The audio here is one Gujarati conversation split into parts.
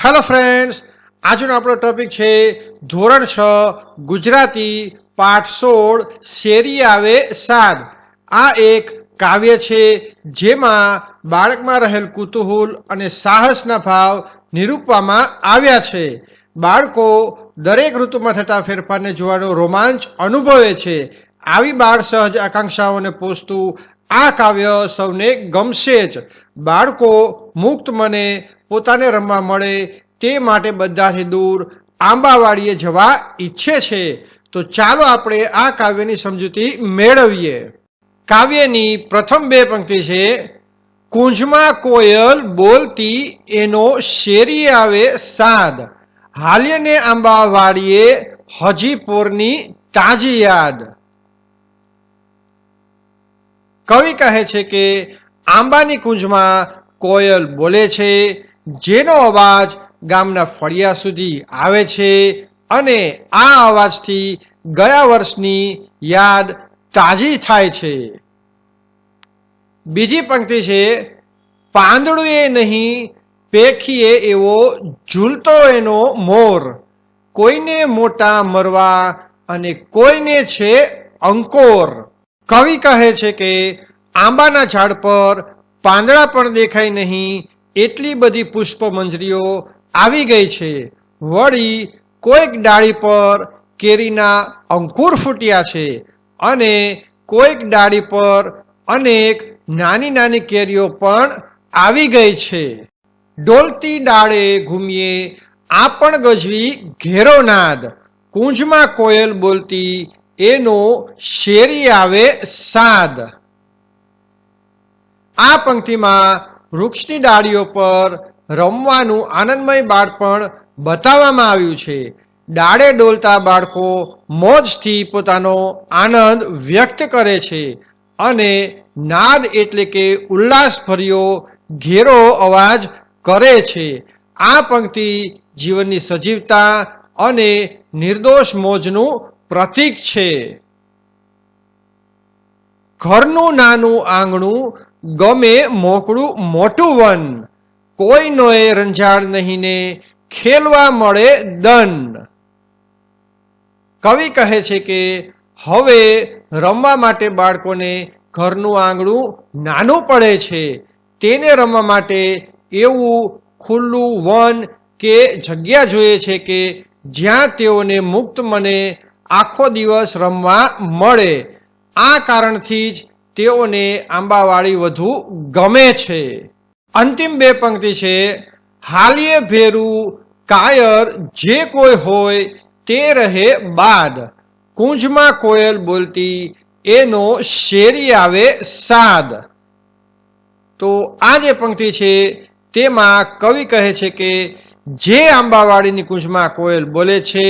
હેલો ફ્રેન્ડ્સ આજનો આપણો ટોપિક છે ધોરણ છ, ગુજરાતી પાઠ સોળ, શેરી આવે સાદ આ એક કાવ્ય છે જેમાં બાળકમાં રહેલ કુતૂહલ અને સાહસના ભાવ નિરૂપવામાં આવ્યા છે. બાળકો દરેક ઋતુમાં થતા ફેરફારને જોવાનો રોમાંચ અનુભવે છે. આવી બાળ સહજ આકાંક્ષાઓને પોષતું આ કાવ્ય સૌને ગમશે જ. બાળકો મુક્ત મને પોતાને રમવા મળે, તે માટે બધાથી દૂર આંબાવાડીએ જવા ઈચ્છે છે. તો ચાલો આપણે આ કાવ્યની સમજૂતી મેળવીએ. કાવ્યની પ્રથમ બે પંક્તિ છે, કુંજમાં કોયલ બોલતી એનો શેરી આવે સાદ. હાલ્યને આંબાવાડીએ હજી પોરની તાજી યાદ. કવિ કહે છે કે, આંબાની કુંજમાં કોયલ બોલે છે જેનો અવાજ ગામના ફળિયા સુધી આવે છે અને આ અવાજથી ગયા વર્ષની યાદ તાજી થાય છે. બીજી પંક્તિ છે પાંદડું એ નહીં, પેખીએ એવો ઝૂલતો એનો મોર. કોઈને મોટા મરવા અને કોઈને છે અંકોર. કવિ કહે છે કે, આંબાના ઝાડ પર પાંદડા પણ દેખાય નહીં એટલી બધી પુષ્પ મંજરીઓ આવી ગઈ છે. વળી કોઈક ડાળી પર કેરીના અંકુર ફૂટ્યા છે અને કોઈક ડાળી પર અનેક નાની નાની કેરીઓ પણ આવી ગઈ છે. ડોલતી ડાળે ઘૂમીએ આ પણ ગજવી ઘેરો નાદ કુંજમાં કોયલ બોલતી એનો શેરી આવે સાદ. આ પંક્તિમાં વૃક્ષની ડાળીઓ પર રમવાનું આનંદમય બાળપણ બતાવવામાં આવ્યું છે. ડાળે ડોલતા બાળકો મોજથી પોતાનો આનંદ વ્યક્ત કરે છે અને નાદ એટલે કે ઉલ્લાસભર્યો ઘેરો અવાજ કરે છે. આ પંક્તિ જીવનની સજીવતા અને નિર્દોષ મોજનું પ્રતીક છે. ઘરનું નાનું આંગણું ગમે મોકળું મોટું વન. કોઈનોએ રંજાડ નહીં ને ખેલવા મળે દંડ. કવિ કહે છે કે, હવે રમવા માટે બાળકોને ઘરનું આંગણું નાનું પડે છે. તેને રમવા માટે એવું ખુલ્લું વન કે જગ્યા જોઈએ છે કે જ્યાં તેઓને મુક્ત મને આખો દિવસ રમવા મળે. આ કારણથી જ તેઓને આંબાવાળી વધુ ગમે છે. અંતિમ બે પંક્તિ છે, હાલીએ ભેરું, કાયર જે કોઈ હોય તે રહે બાદ. કુંજમાં કોયલ બોલતી, એનો શેરી આવે સાદ. તો આ જે પંક્તિ છે, તેમાં કવિ કહે છે કે, જે આંબાવાડીની કુંજમાં કોયલ બોલે છે,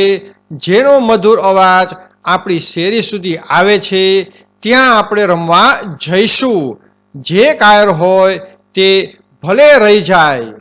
જેનો મધુર અવાજ આપણી શેરી સુધી આવે છે ત્યાં આપણે રમવા જઈશું. જે કાયર હોય તે ભલે રહી જાય.